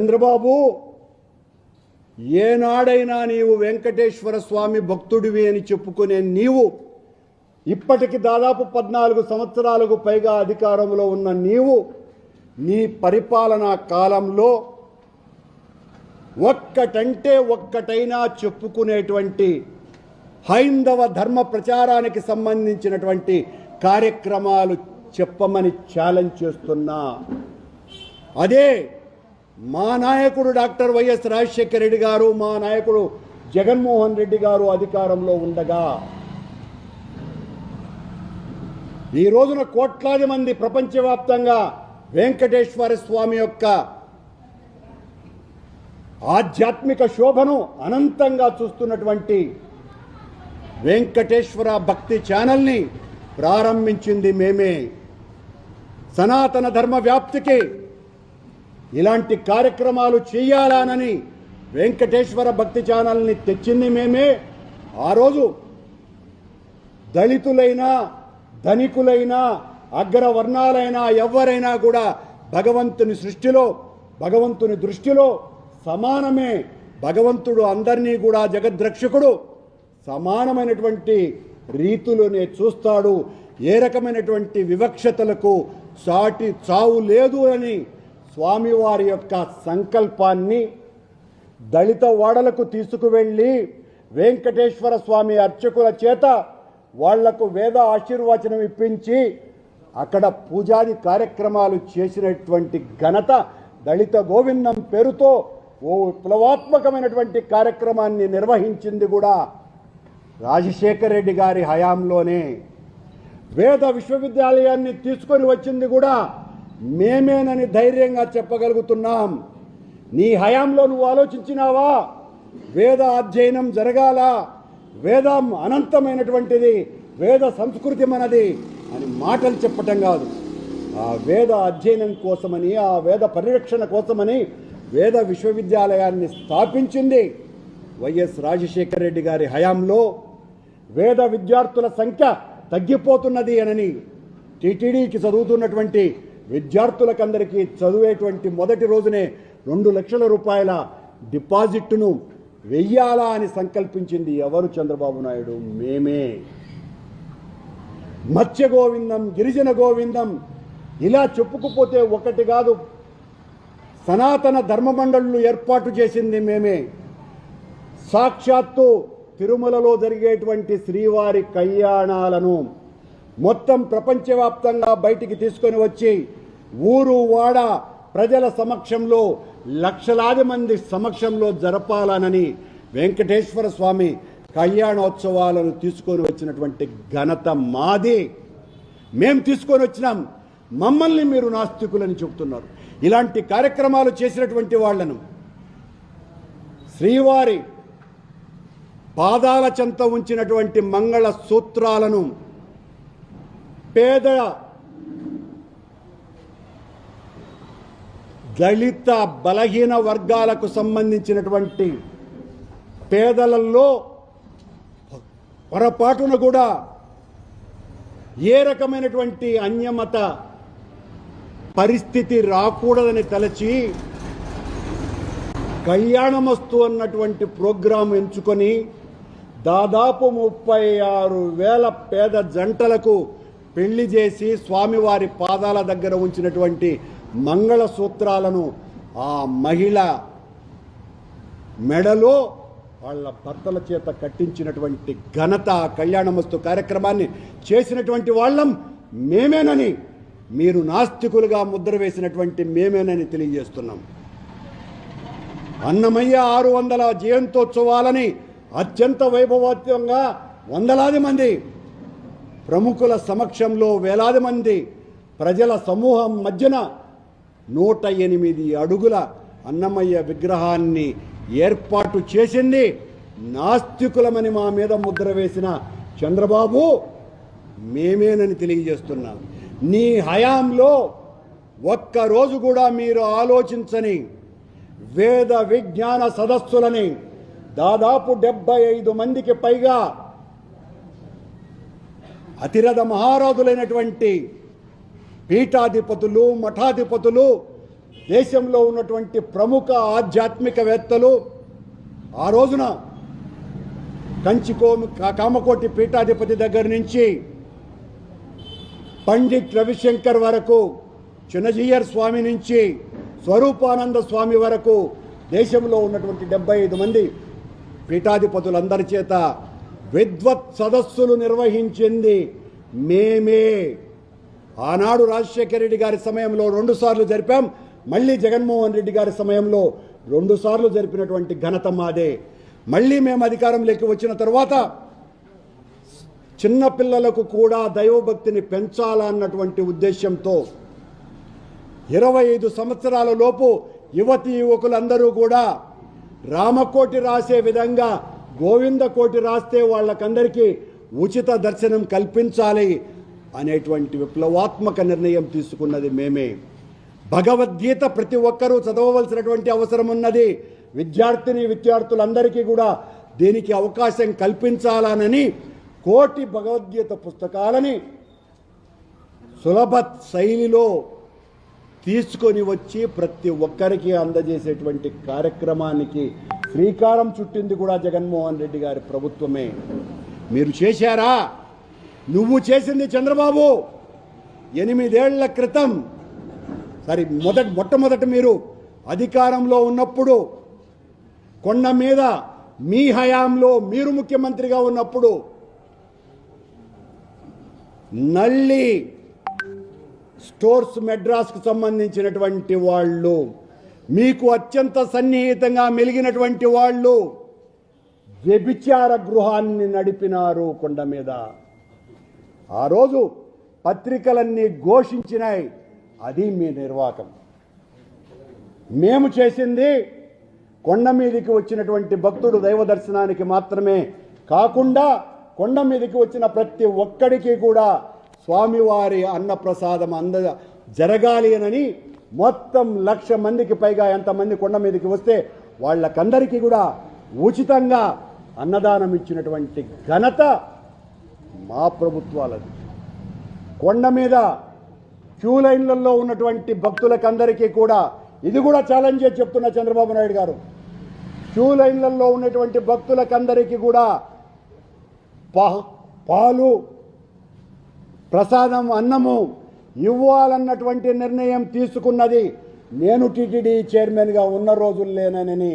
చంద్రబాబు ఏనాడైనా నీవు వెంకటేశ్వర స్వామి భక్తుడివి అని చెప్పుకునే నీవు ఇప్పటికి దాదాపు పద్నాలుగు సంవత్సరాలకు పైగా అధికారంలో ఉన్న నీవు నీ పరిపాలనా కాలంలో ఒక్కటంటే ఒక్కటైనా చెప్పుకునేటువంటి హైందవ ధర్మ ప్రచారానికి సంబంధించినటువంటి కార్యక్రమాలు చెప్పమని ఛాలెంజ్ చేస్తున్నా. అదే మా నాయకుడు డాక్టర్ వైఎస్ రాజశేఖర రెడ్డి గారు మా నాయకుడు జగన్మోహన్ రెడ్డి గారు అధికారంలో ఉండగా ఈ రోజున కోట్లాది మంది ప్రపంచవ్యాప్తంగా వెంకటేశ్వర స్వామి యొక్క ఆధ్యాత్మిక శోభను అనంతంగా చూస్తున్నటువంటి వెంకటేశ్వర భక్తి ఛానల్ని ప్రారంభించింది మేమే. సనాతన ధర్మ వ్యాప్తికి ఇలాంటి కార్యక్రమాలు చేయాలానని వెంకటేశ్వర భక్తి ఛానల్ని తెచ్చింది మేమే. ఆ రోజు దళితులైనా ధనికులైనా అగ్రవర్ణాలైనా ఎవరైనా కూడా భగవంతుని సృష్టిలో భగవంతుని దృష్టిలో సమానమే. భగవంతుడు అందరినీ కూడా జగద్రక్షకుడు. సమానమైనటువంటి రీతులోనే చూస్తాడు. ఏ రకమైనటువంటి వివక్షతలకు సాటి చావు లేదు అని స్వామివారి యొక్క సంకల్పాన్ని దళిత వాడలకు తీసుకువెళ్ళి వెంకటేశ్వర స్వామి అర్చకుల చేత వాళ్ళకు వేద ఆశీర్వచనం ఇప్పించి అక్కడ పూజాది కార్యక్రమాలు చేసినటువంటి ఘనత దళిత గోవిందం పేరుతో ఓ విప్లవాత్మకమైనటువంటి కార్యక్రమాన్ని నిర్వహించింది కూడా రాజశేఖర రెడ్డి గారి హయాంలోనే. వేద విశ్వవిద్యాలయాన్ని తీసుకొని వచ్చింది కూడా మేమేనని ధైర్యంగా చెప్పగలుగుతున్నాం. నీ హయాంలో నువ్వు ఆలోచించినావా? వేద అధ్యయనం జరగాల. వేదం అనంతమైనటువంటిది. వేద సంస్కృతి మనది అని మాటలు చెప్పటం కాదు. ఆ వేద అధ్యయనం కోసమని ఆ వేద పరిరక్షణ కోసమని వేద విశ్వవిద్యాలయాన్ని స్థాపించింది వైఎస్ రాజశేఖర రెడ్డి గారి హయాంలో. వేద విద్యార్థుల సంఖ్య తగ్గిపోతున్నది అనని టీటీడీకి చదువుతున్నటువంటి విద్యార్థులకందరికీ చదివేటువంటి మొదటి రోజునే రెండు లక్షల రూపాయల డిపాజిట్ను వెయ్యాలా అని సంకల్పించింది ఎవరు చంద్రబాబు నాయుడు? మేమే. మత్స్య గోవిందం గిరిజన గోవిందం ఇలా చెప్పుకుపోతే ఒకటి కాదు. సనాతన ధర్మమండళ్ళు ఏర్పాటు చేసింది మేమే. సాక్షాత్తు తిరుమలలో జరిగేటువంటి శ్రీవారి కళ్యాణాలను మొత్తం ప్రపంచవ్యాప్తంగా బయటికి తీసుకొని వచ్చి ఊరు వాడ ప్రజల సమక్షంలో లక్షలాది మంది సమక్షంలో జరపాలనని వెంకటేశ్వర స్వామి కళ్యాణోత్సవాలను తీసుకొని వచ్చినటువంటి ఘనత మాది. మేము తీసుకొని వచ్చినాం. మమ్మల్ని మీరు నాస్తికులని చెబుతున్నారు. ఇలాంటి కార్యక్రమాలు చేసినటువంటి వాళ్ళను శ్రీవారి పాదాల చెంత ఉంచినటువంటి మంగళ సూత్రాలను పేద దళిత బలహీన వర్గాలకు సంబంధించినటువంటి పేదలలో పొరపాటున కూడా ఏ రకమైనటువంటి అన్యమత పరిస్థితి రాకూడదని తలచి కళ్యాణమస్తు అన్నటువంటి ప్రోగ్రాం ఎంచుకొని దాదాపు ముప్పై ఆరు వేల పేద జంటలకు పెళ్ళి చేసి స్వామివారి పాదాల దగ్గర ఉంచినటువంటి మంగళ సూత్రాలను ఆ మహిళ మెడలో వాళ్ళ భర్తల చేత కట్టించినటువంటి ఘనత కళ్యాణమస్తు కార్యక్రమాన్ని చేసినటువంటి వాళ్ళం మేమేనని మీరు నాస్తికులుగా ముద్ర వేసినటువంటి మేమేనని తెలియజేస్తున్నాం. అన్నమయ్య ఆరు వందల జయంతోత్సవాలని అత్యంత వైభవోత్సవంగా వందలాది మంది ప్రముఖుల సమక్షంలో వేలాది మంది ప్రజల సమూహం మధ్యన నూట ఎనిమిది అడుగుల అన్నమయ్య విగ్రహాన్ని ఏర్పాటు చేసింది నాస్తికులమని మా మీద ముద్ర వేసిన చంద్రబాబు మేమేనని తెలియజేస్తున్నాం. నీ హయాంలో ఒక్కరోజు కూడా మీరు ఆలోచించని వేద విజ్ఞాన సదస్సులని దాదాపు డెబ్బై ఐదు మందికి పైగా అతిరథ మహారాజులైనటువంటి పీఠాధిపతులు మఠాధిపతులు దేశంలో ఉన్నటువంటి ప్రముఖ ఆధ్యాత్మికవేత్తలు ఆ రోజున కంచికోమి కామకోటి పీఠాధిపతి దగ్గర నుంచి పండిట్ రవిశంకర్ వరకు చిన్నజీయర్ స్వామి నుంచి స్వరూపానంద స్వామి వరకు దేశంలో ఉన్నటువంటి డెబ్బై ఐదు మంది పీఠాధిపతులందరి చేత విద్వత్ సదస్సులు నిర్వహించింది మేమే. ఆనాడు రాజశేఖర రెడ్డి గారి సమయంలో రెండు సార్లు జరిపాం. మళ్ళీ జగన్మోహన్ రెడ్డి గారి సమయంలో రెండు సార్లు జరిపినటువంటి ఘనత మాదే. మళ్ళీ మేము అధికారంలోకి వచ్చిన తర్వాత చిన్నపిల్లలకు కూడా దైవభక్తిని పెంచాలన్నటువంటి ఉద్దేశంతో ఇరవై ఐదు సంవత్సరాల లోపు యువతి యువకులందరూ కూడా రామకోటి రాసే విధంగా గోవింద కోటి రాస్తే వాళ్ళకందరికీ ఉచిత దర్శనం కల్పించాలి. అనేటువంటి విప్లవాత్మక నిర్ణయం తీసుకున్నది మేమే. భగవద్గీత ప్రతి ఒక్కరూ చదవవలసినటువంటి అవసరం ఉన్నది. విద్యార్థిని విద్యార్థులందరికీ కూడా దీనికి అవకాశం కల్పించాలనని కోటి భగవద్గీత పుస్తకాలని సులభ శైలిలో తీసుకొని వచ్చి ప్రతి ఒక్కరికి అందజేసేటువంటి కార్యక్రమానికి శ్రీకారం చుట్టింది కూడా జగన్మోహన్ రెడ్డి గారి ప్రభుత్వమే. మీరు చేశారా? నువ్వు చేసింది చంద్రబాబు. ఎనిమిదేళ్ళ క్రితం. సరే మొదటి మొట్టమొదట మీరు అధికారంలో ఉన్నప్పుడు కొండ మీద మీ హయాంలో మీరు ముఖ్యమంత్రిగా ఉన్నప్పుడు నల్లి స్టోర్స్ మెడ్రాస్కు సంబంధించినటువంటి వాళ్ళు మీకు అత్యంత సన్నిహితంగా మెలిగినటువంటి వాళ్ళు వ్యభిచార గృహాన్ని నడిపినారు కొండ మీద. ఆ రోజు పత్రికలన్నీ ఘోషించినాయి. అది మీ నిర్వాకం. మేము చేసింది కొండ మీదకి వచ్చినటువంటి భక్తుడు దైవ దర్శనానికి మాత్రమే కాకుండా కొండ మీదకి వచ్చిన ప్రతి ఒక్కడికి కూడా స్వామివారి అన్నప్రసాదం అంద జరగాలి అని మొత్తం లక్ష మందికి పైగా ఎంతమంది కొండ మీదకి వస్తే వాళ్ళకందరికీ కూడా ఉచితంగా అన్నదానం ఇచ్చినటువంటి ఘనత మా ప్రభుత్వాలది. కొండ మీద క్యూ లైన్లలో ఉన్నటువంటి భక్తులకందరికీ కూడా ఇది కూడా ఛాలెంజ్ చేసి చంద్రబాబు నాయుడు గారు. క్యూ లైన్లలో ఉన్నటువంటి భక్తులకందరికీ కూడా పాలు ప్రసాదం అన్నము ఇవ్వాలన్నటువంటి నిర్ణయం తీసుకున్నది నేను టీటీడీ చైర్మన్గా ఉన్న రోజుల్లేనని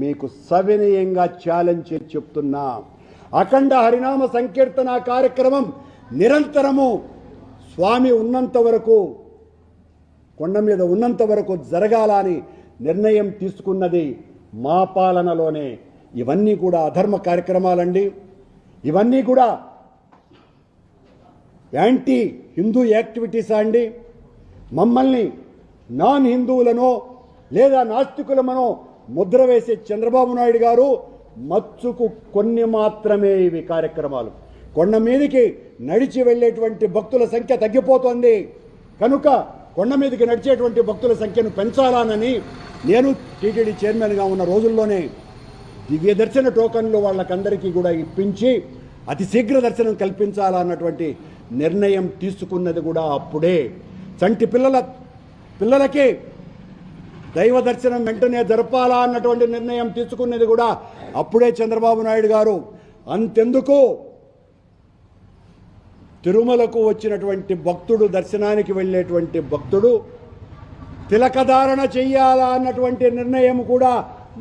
మీకు సవినయంగా ఛాలెంజ్ చేసి చెప్తున్నా. అఖండ హరినామ సంకీర్తన కార్యక్రమం నిరంతరము స్వామి ఉన్నంత వరకు కొండ మీద ఉన్నంత వరకు జరగాలని నిర్ణయం తీసుకున్నది మా పాలనలోనే. ఇవన్నీ కూడా అధర్మ కార్యక్రమాలండి. ఇవన్నీ కూడా యాంటీ హిందూ యాక్టివిటీస్ అండి? మమ్మల్ని నాన్ హిందువులనో లేదా నాస్తికులమనో ముద్ర వేసే చంద్రబాబు నాయుడు గారు మచ్చుకు కొన్ని మాత్రమే ఇవి కార్యక్రమాలు. కొండ మీదకి నడిచి వెళ్ళేటువంటి భక్తుల సంఖ్య తగ్గిపోతోంది. కనుక కొండ మీదకి నడిచేటువంటి భక్తుల సంఖ్యను పెంచాలానని నేను టీటీడీ చైర్మన్గా ఉన్న రోజుల్లోనే దివ్య దర్శన టోకన్లు వాళ్ళకందరికీ కూడా ఇప్పించి అతి శీఘ్ర దర్శనం కల్పించాలన్నటువంటి నిర్ణయం తీసుకున్నది కూడా అప్పుడే. చంటి పిల్లల పిల్లలకి దైవ దర్శనం వెంటనే జరపాలా అన్నటువంటి నిర్ణయం తీసుకున్నది కూడా అప్పుడే చంద్రబాబు నాయుడు గారు. అంతెందుకు? తిరుమలకు వచ్చినటువంటి భక్తుడు దర్శనానికి వెళ్ళేటువంటి భక్తుడు తిలకధారణ చెయ్యాలా అన్నటువంటి నిర్ణయం కూడా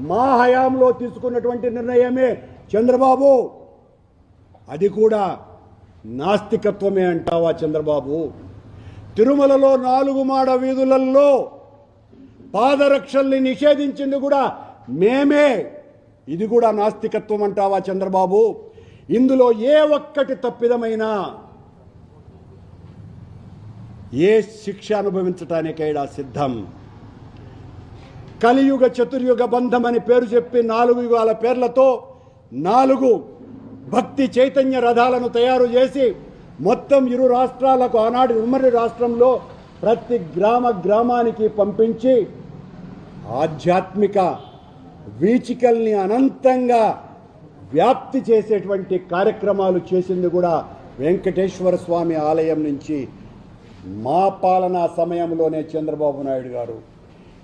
మా హయాంలో తీసుకున్నటువంటి నిర్ణయమే చంద్రబాబు. అది కూడా నాస్తికత్వమే అంటావా చంద్రబాబు? తిరుమలలో నాలుగు మాడ వీధులలో పాదరక్షల్ని నిషేధించింది కూడా మేమే. ఇది కూడా నాస్తికత్వం అంటావా చంద్రబాబు? ఇందులో ఏ ఒక్కటి తప్పిదమైనా ఏ శిక్ష అనుభవించటానికైనా సిద్ధం. కలియుగ చతుర్యుగ బంధం అని పేరు చెప్పి నాలుగు యుగాల పేర్లతో నాలుగు భక్తి చైతన్య రథాలను తయారు చేసి మొత్తం ఇరు రాష్ట్రాలకు ఆనాడు ఉమ్మడి రాష్ట్రంలో ప్రతి గ్రామ గ్రామానికి పంపించి ఆధ్యాత్మిక వీచికల్ని అనంతంగా వ్యాప్తి చేసేటువంటి కార్యక్రమాలు చేసింది కూడా వెంకటేశ్వర స్వామి ఆలయం నుంచి మా పాలనా సమయంలోనే చంద్రబాబు నాయుడు గారు.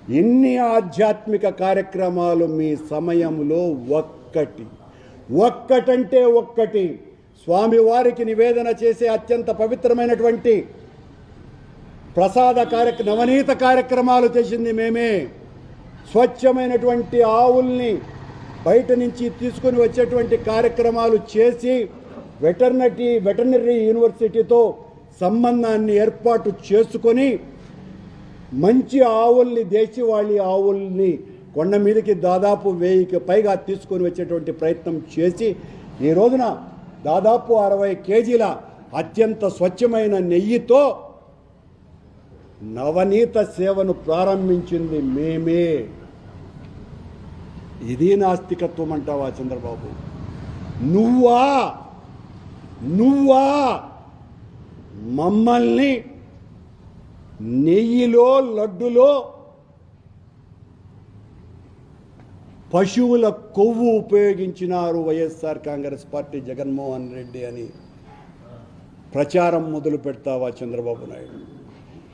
ఎన్ని ఆధ్యాత్మిక కార్యక్రమాలు మీ సమయంలో ఒక్కటి. ఒక్కటంటే ఒక్కటి. స్వామివారికి నివేదన చేసే అత్యంత పవిత్రమైనటువంటి ప్రసాద కార్యక్రమ నవనీత కార్యక్రమాలు చేసింది మేమే. స్వచ్ఛమైనటువంటి ఆవుల్ని బయట నుంచి తీసుకొని వచ్చేటువంటి కార్యక్రమాలు చేసి వెటర్నరీ వెటర్నరీ యూనివర్సిటీతో సంబంధాన్ని ఏర్పాటు చేసుకొని మంచి ఆవుల్ని దేశవాళీ ఆవుల్ని కొండ మీదకి దాదాపు వెయ్యికి పైగా తీసుకొని వచ్చేటువంటి ప్రయత్నం చేసి ఈ రోజున దాదాపు అరవై కేజీల అత్యంత స్వచ్ఛమైన నెయ్యితో నవనీత సేవను ప్రారంభించింది మేమే. ఇది నాస్తికత్వం అంటావా చంద్రబాబు? నువ్వా? నువ్వా? మమ్మల్ని నెయ్యిలో లడ్డులో పశువుల కొవ్వు ఉపయోగించినారు YSR Congress party Jaganmohan Reddy అని. ప్రచారం మొదలు పెడతావా చంద్రబాబు నాయుడు?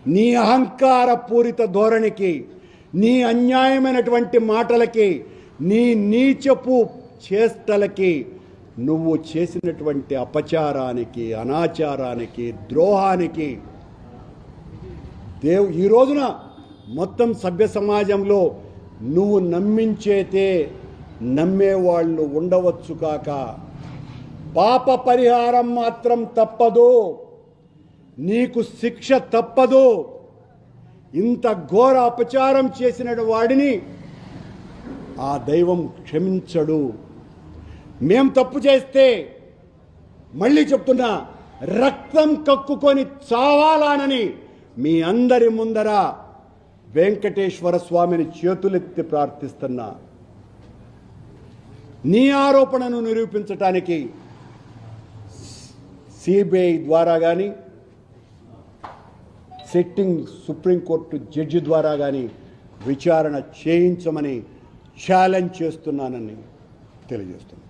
నీ అహంకార పూరిత ధోరణికి నీ అన్యాయమైనటువంటి మాటలకి నీ నీచపు చేష్టలకి నువ్వు చేసినటువంటి అపచారానికి అనాచారానికి ద్రోహానికి దేవు ఈ రోజున మొత్తం సభ్య సమాజంలో నువ్వు నమ్మించేతే నమ్మేవాళ్ళు ఉండవచ్చు కాక. పాప పరిహారం మాత్రం తప్పదు. నీకు శిక్ష తప్పదు. ఇంత ఘోర అపచారం చేసిన వాడిని ఆ దైవం క్షమించడు. మేం తప్పు చేస్తే మళ్ళీ చెప్తున్నా రక్తం కక్కుకొని చావాలానని మీ అందరి ముందర వెంకటేశ్వర స్వామిని చేతులెత్తి ప్రార్థిస్తున్నా. నీ ఆరోపణను నిరూపించటానికి సిబిఐ ద్వారా కానీ సిట్టింగ్ సుప్రీంకోర్టు జడ్జి ద్వారా కానీ విచారణ చేయించమని ఛాలెంజ్ చేస్తున్నానని తెలియజేస్తున్నాను.